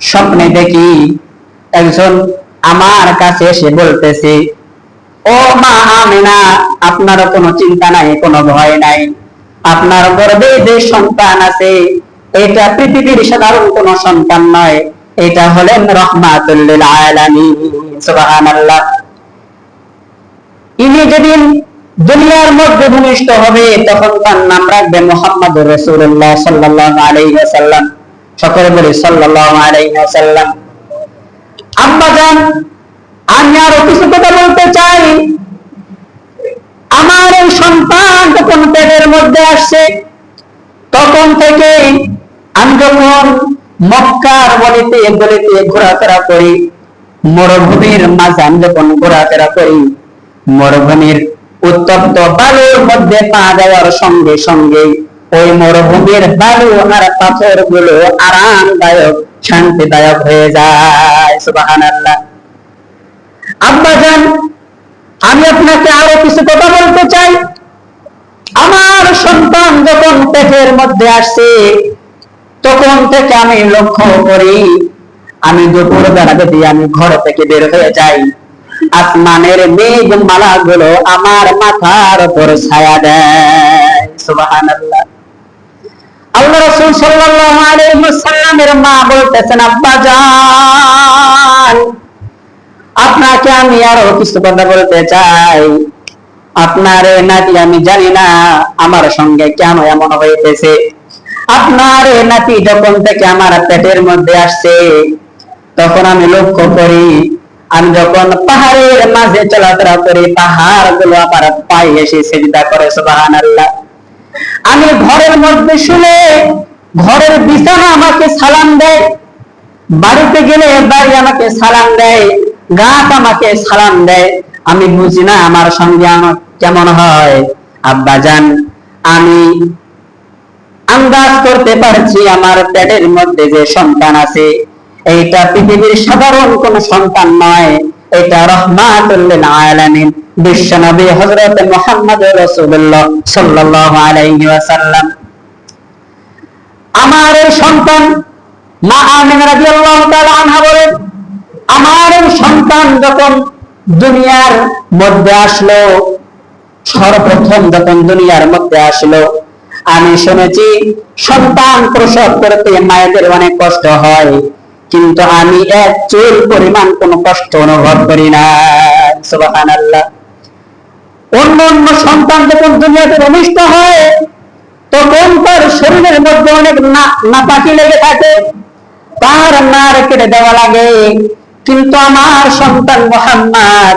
স্বপ্নে দেখি একজন আমার কাছে এসে বলতেছে, ও মা আমিনা আপনার কোনো চিন্তা নাই, কোনো ভয় নাই। আপনার গর্ভে যে সন্তান আছে, এটা পৃথিবীর সাধারণ কোনো সন্তান নয়। এটা হলেন রহমাতুল্লিল ইনি যেদিন দুনিয়ার মধ্যে ভূমিষ্ঠ হবে, তখন তার নাম রাখবে মোহাম্মদ রসুল্লাহ সাল্লাহ আলাইসাল্লাম সকলে বলি আলাইসাল্লাম আব্বা আমি বলতে চাই। আমার এই সন্তান যখন পেটের মধ্যে আসছে, তখন থেকে আমি যখন মক্কার বলিতে গলিতে ঘোরাফেরা করি, মরুভূমির মাঝে আমি যখন ঘোরাফেরা করি, মরুভূমির উত্তপ্ত বালুর মধ্যে পা দেওয়ার সঙ্গে সঙ্গে ওই মরুভূমির বালু আর পাথরগুলো আরামদায়ক, শান্তিদায়ক হয়ে যায়। সুবাহান আল্লাহ আব্বাজান আমি আপনাকে আরও কিছু কথা বলতে চাই। আমার সন্তান যখন পেটের মধ্যে আসছে তখন থেকে আমি লক্ষ্য করি, আমি দুপুর বেলা যদি আমি ঘর থেকে বের হয়ে যাই, আসমানের মেঘ মালা গুলো আমার মাথার উপর ছায়া দেয়। সুবাহান আল্লাহ রসুল সাল্লাল্লাহু আলাইহি ওয়াসাল্লামের মা বলতেছেন, আব্বা জান, আপনাকে আমি আরও কিছু কথা বলতে চাই। আপনার নাতি আমি জানি না, আমার সঙ্গে কেন এমন হইতেছে? আপনার নাতি যখন থেকে আমার পেটের মধ্যে আসছে, তখন আমি লক্ষ্য করি, আমি যখন পাহাড়ের মাঝে চলাফেরা করি পাহাড়গুলো আমার পায়ে এসে সেজদা করে আল্লাহ আমি ঘরের মধ্যে শুনে ঘরের বিছানা আমাকে সালাম দেয়। বাড়িতে গেলে বাড়ি আমাকে সালাম দেয়। গাছ আমাকে সালাম দেয়। আমি বুঝি না আমার সঙ্গে আমার কেমন হয়। আব্বাজান আমি আন্দাজ করতে পারছি আমার পেটের মধ্যে যে সন্তান আছে। এইটা পৃথিবীর সাধারণ কোন সন্তান নয়। এটা রহমাতুল্লিল আলামিন বিশ্বনবী হযরত মুহাম্মদ রাসূলুল্লাহ সাল্লাল্লাহু আলাইহি ওয়াসাল্লাম। আমার এই সন্তান মা আমিনা আনহা বলেন, আমার এই সন্তান যখন দুনিয়ার মধ্যে আসলো, সর্বপ্রথম যখন দুনিয়ার মধ্যে আসলো, আমি শুনেছি সন্তান প্রসব করতে মায়েদের অনেক কষ্ট হয়, কিন্তু আমি এক চুল পরিমাণ কোন কষ্ট অনুভব করি না। অন্য অন্য সন্তান যখন দুনিয়াতে ভূমিষ্ঠ হয় তখন তার শরীরের মধ্যে অনেক নাপাকি লেগে থাকে। তার নার কেটে দেওয়া লাগে। কিন্তু আমার সন্তান মোহাম্মদ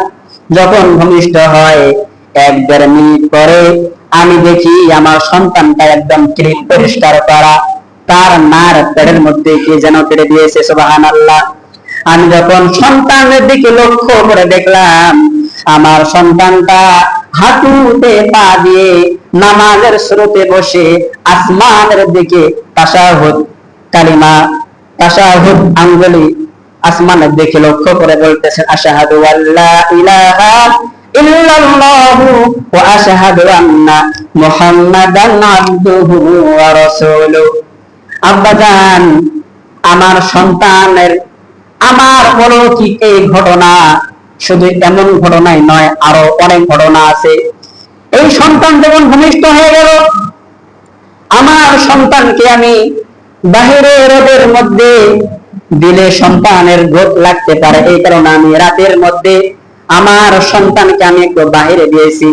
যখন ভূমিষ্ঠ হয় এক দেড় মিনিট পরে আমি দেখি আমার সন্তানটা একদম ক্লিন পরিষ্কার করা। তার নার পেটের মধ্যে কে যেন কেড়ে দিয়েছে সুবাহান আল্লাহ আমি যখন সন্তানের দিকে লক্ষ্য করে দেখলাম, আমার সন্তানটা হাঁটুতে পা দিয়ে নামাজের স্রোতে বসে আসমানের দিকে তাসাহুদ কালিমা, তাসাহুদ আঙ্গুলি আসমানের দিকে লক্ষ্য করে বলতেছেন, আশাহাদু আল্লাহ ইলাহা ইল্লাল্লাহু ওয়া আশহাদু আন্না মুহাম্মাদান আবদুহু ওয়া আব্বাজান আমার সন্তানের, আমার অলৌকিক এই ঘটনা শুধু এমন ঘটনাই নয়, আরও অনেক ঘটনা আছে। এই সন্তান যেমন ভূমিষ্ঠ হয়ে গেল, আমার সন্তানকে আমি বাহিরে রোদের মধ্যে দিলে সন্তানের রোদ লাগতে পারে। এই কারণে আমি রাতের মধ্যে আমার সন্তানকে আমি একটু বাহিরে দিয়েছি,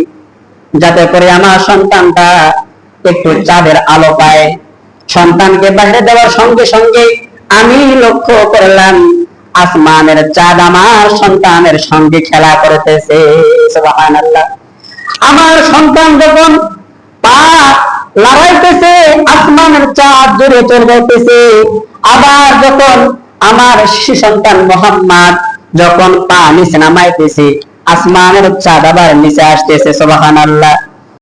যাতে করে আমার সন্তানটা একটু চাঁদের আলো পায়। সন্তানকে বাইরে দেওয়ার সঙ্গে সঙ্গে আমি লক্ষ্য করলাম, আসমানের চাঁদ আমার সন্তানের সঙ্গে খেলা করতেছে। আমার সন্তান যখন পা লাগাইতেছে আসমানের চাঁদ জুড়ে চলতেছে, আবার যখন আমার শিশু সন্তান মোহাম্মদ যখন পা নিচে নামাইতেছে, আসমানের চাঁদ আবার নিচে আসতেছে সোবাহান আল্লাহ